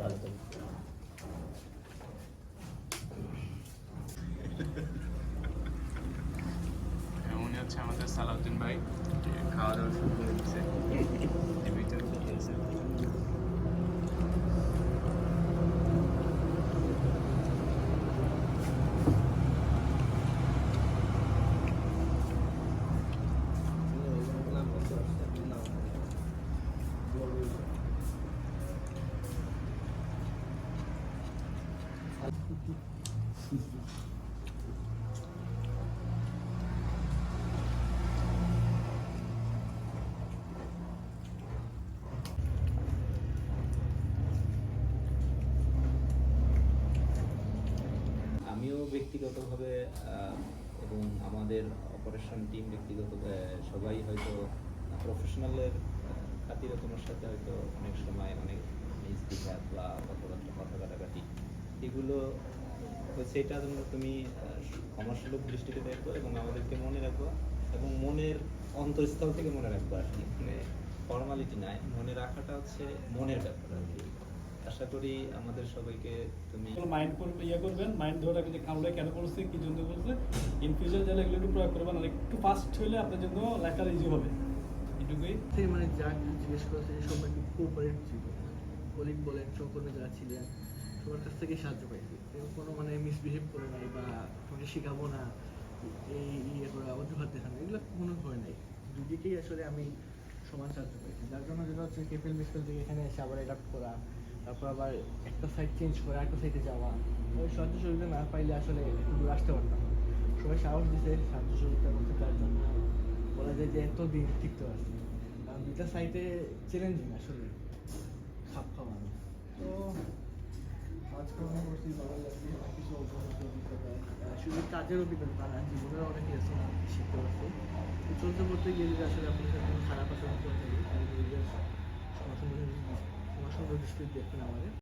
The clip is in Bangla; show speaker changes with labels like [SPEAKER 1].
[SPEAKER 1] ভালো করি
[SPEAKER 2] উনি হচ্ছে আমাদের সালাউদ্দিন ভাই খাওয়া দাওয়া শুরু করে দিচ্ছে
[SPEAKER 3] আমিও ব্যক্তিগতভাবে এবং আমাদের অপারেশন টিম ব্যক্তিগত সবাই হয়তো প্রফেশনালের খাতিরে তোমার সাথে হয়তো অনেক সময় অনেক এগুলো হচ্ছে এটা তুমি ক্ষমাসুলভ দৃষ্টিতে দেখো এবং আমাদেরকে মনে রাখো এবং মনের অন্তঃস্থল থেকে মনে রাখব আর কি। মানে ফর্মালিটি নাই মনে রাখাটা হচ্ছে মনের ব্যাপার আর কি। আশা করি আমাদের সবাইকে তুমি
[SPEAKER 4] মাইন্ড করবে ইয়ে করবেন মাইন্ড ধরে রাখবেন যে খামড়া কেন করছে কি জন্য করছে ইন ফিউচার যেন এগুলো একটু প্রয়োগ করবেন আর একটু ফাস্ট হলে আপনার জন্য লেখাটা ইজি হবে। এটুকুই।
[SPEAKER 5] মানে যা জিজ্ঞেস করেছে সবাই খুব কোঅপারেট ছিল। কলিগ বলেন সহকর্মী যারা ছিলেন সবার কাছ থেকে সাহায্য পাইছি। কোনো মানে মিসবিহেভ করে নাই বা তোমাকে শেখাবো না, এই ইয়ে করা, অজুহাত দেখানো, এগুলো কোনো হয় নাই। দুদিকেই আসলে আমি সমান সাহায্য পাইছি। যার জন্য যেটা হচ্ছে কেপিএল মিসকেল থেকে এখানে এসে আবার অ্যাডাপ্ট করা, তারপর আবার একটা সাইড চেঞ্জ করে, আরেকটা সাইডে যাওয়া। ওই সাহায্য সহযোগিতা না পাইলে আসলে একটু আসতে পারতাম। সবাই সাহস দিছে সাহায্য সহযোগিতা করতে তার জন্য বলা যায় যে এত দিন টিকতে পারছি কারণ দুইটা সাইডে চ্যালেঞ্জিং আসলে। খাপ খাওয়ানো তো কাজকর্ম করছি ভালো লাগছে অনেক শুধু কাজের অভিজ্ঞতা না, জীবনের অনেক লেসন শিখতে পারছি। চলতে পড়তে গিয়ে আসলে আপনার খারাপ আচরণ করে দেখবেন আমাদের।